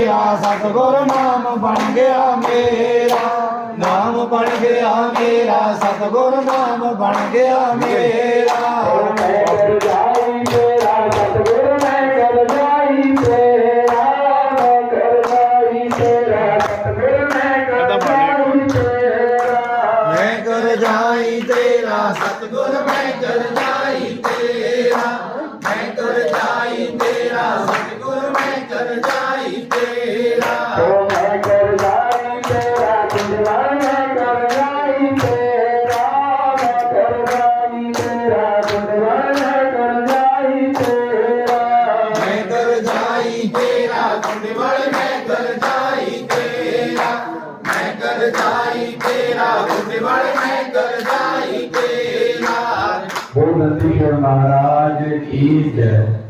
ਗਿਆ ਮੇਰਾ ਸਤਿਗੁਰ ਨਾਮ ਬਣ ਗਿਆ ਮੇਰਾ। ਨਾਮ ਬਣ ਗਿਆ ਮੇਰਾ, ਸਤਿਗੁਰ ਨਾਮ ਬਣ ਗਿਆ ਮੇਰਾ। ਮੈਂ ਕਰ ਜਾਈ ਤੇਰਾ ਸਤਿਗੁਰ ਮੈਂ ਕਰ ਜਾਈ ਤੇਰਾ ਮੈਂ ਕਰ ਜਾਈ ਤੇਰਾ ਸਤਿਗੁਰ ਮੈਂ ਕਰ ਜਾਈ ਤੇਰਾ ਮੈਂ ਕਰ ਜਾਈ ਤੇਰਾ, ਸਤਿਗੁਰ ਮੈਂ ਕਰ ਜਾਈ ਤੇਰਾ। तेरा कुंडबल मैं कर जाई तेरा, मैं कर जाई तेरा कुंडबल मैं कर जाई तेरा। बोल नंदीश्वर महाराज की जय।